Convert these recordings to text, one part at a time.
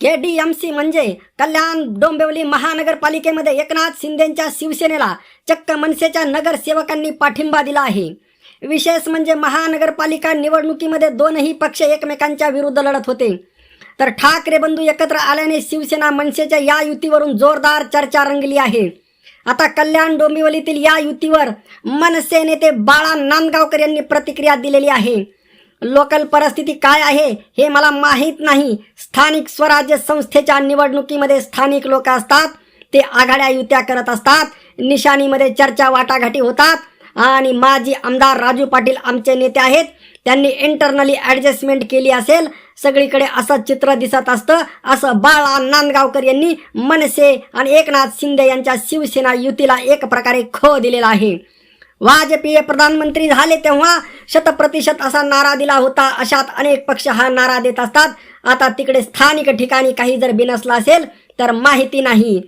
KDMC म्हणजे कल्याण डोंबिवली महानगरपालिकेमध्ये एकनाथ शिंदेच्या शिवसेनेला चक्क मनसेच्या नगरसेवकांनी पाठिंबा दिला आहे. विशेष म्हणजे महानगरपालिका निवडणुकीमध्ये दोनही पक्ष एकमेकांच्या विरुद्ध लढत होते. तर ठाकरे बंधू एकत्र आल्याने शिवसेना मनसेच्या या युतीवरून जोरदार चर्चा रंगली आहे. आता कल्याण डोंबिवलीतील या युतीवर मनसे नेते बाळा नांदगावकर यांनी प्रतिक्रिया दिलेली आहे. लोकल परिस्थिती काय आहे हे मला माहीत नाही. स्थानिक स्वराज्य संस्थेच्या निवडणुकीमध्ये स्थानिक लोक असतात ते आघाड्या युत्या करत असतात निशाणीमध्ये चर्चा वाटाघाटी होतात आणि माजी आमदार राजू पाटील आमचे नेते आहेत. त्यांनी इंटरनली ॲडजस्टमेंट केली असेल सगळीकडे असं चित्र दिसत असतं असं बाळा नांदगावकर यांनी मनसे आणि एकनाथ शिंदे यांच्या शिवसेना युतीला एक प्रकारे खो दिलेला आहे. वाजपेयी प्रधानमंत्री झाले तेव्हा शतप्रतिशत असा नारा दिला होता. अशात अनेक पक्ष हा नारा देत असतात. आता तिकडे स्थानिक ठिकाणी काही जर बिनसला असेल तर माहिती नाही.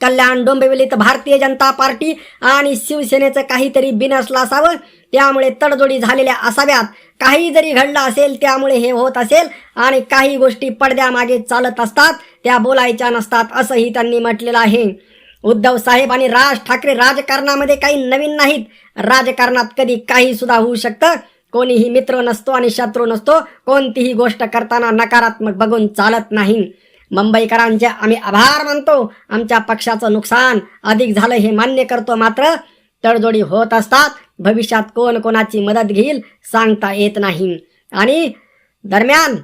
कल्याण डोंबिवलीत भारतीय जनता पार्टी आणि शिवसेनेचं काहीतरी बिनसलं असावं त्यामुळे तडजोडी झालेल्या असाव्यात. काही जरी घडलं असेल त्यामुळे हे होत असेल आणि काही गोष्टी पडद्यामागे चालत असतात त्या बोलायच्या नसतात असंही त्यांनी म्हटलेलं आहे. उद्धव साहेब आणि राज ठाकरे राजकारणामध्ये काही नवीन नाहीत. राजकारणात कधी काही सुद्धा होऊ शकतं. कोणीही मित्र नसतो आणि शत्रू नसतो. कोणतीही गोष्ट करताना नकारात्मक बघून चालत नाही. मुंबईकरांचे आम्ही आभार मानतो. आमच्या पक्षाचं नुकसान अधिक झालं हे मान्य करतो मात्र तडजोडी होत असतात. भविष्यात कोण कोणाची मदत घेईल सांगता येत नाही. आणि दरम्यान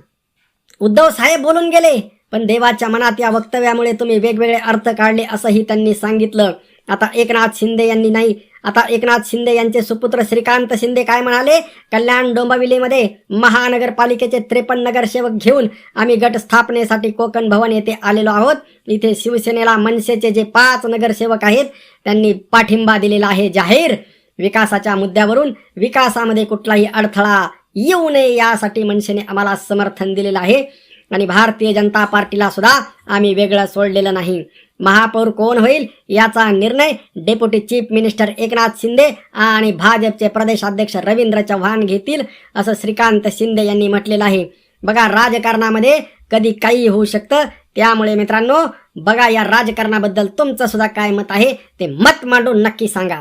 उद्धव साहेब बोलून गेले. पण देवाच्या मनात या वक्तव्यामुळे तुम्ही वेगवेगळे अर्थ काढले असंही त्यांनी सांगितलं. आता एकनाथ शिंदे यांनी नाही. आता एकनाथ शिंदे यांचे सुपुत्र श्रीकांत शिंदे काय म्हणाले? कल्याण डोंबाविलीमध्ये महानगरपालिकेचे त्रेपन्न नगरसेवक घेऊन आम्ही गट स्थापनेसाठी कोकण भवन येथे आलेलो आहोत. इथे शिवसेनेला मनसेचे जे पाच नगरसेवक आहेत त्यांनी पाठिंबा दिलेला आहे जाहीर. विकासाच्या मुद्द्यावरून विकासामध्ये कुठलाही अडथळा येऊ नये यासाठी मनसेने आम्हाला समर्थन दिलेलं आहे. आणि भारतीय जनता पार्टीला सुद्धा आम्ही वेगळं सोडलेलं नाही. महापौर कोण होईल याचा निर्णय deputy chief minister Eknath Shinde आणि भाजपचे प्रदेशाध्यक्ष रवींद्र चव्हाण घेतील असं श्रीकांत शिंदे यांनी म्हटलेलं आहे. बघा राजकारणामध्ये कधी काही होऊ शकतं त्यामुळे मित्रांनो बघा या राजकारणाबद्दल तुमचं सुद्धा काय मत आहे ते मत मांडून नक्की सांगा.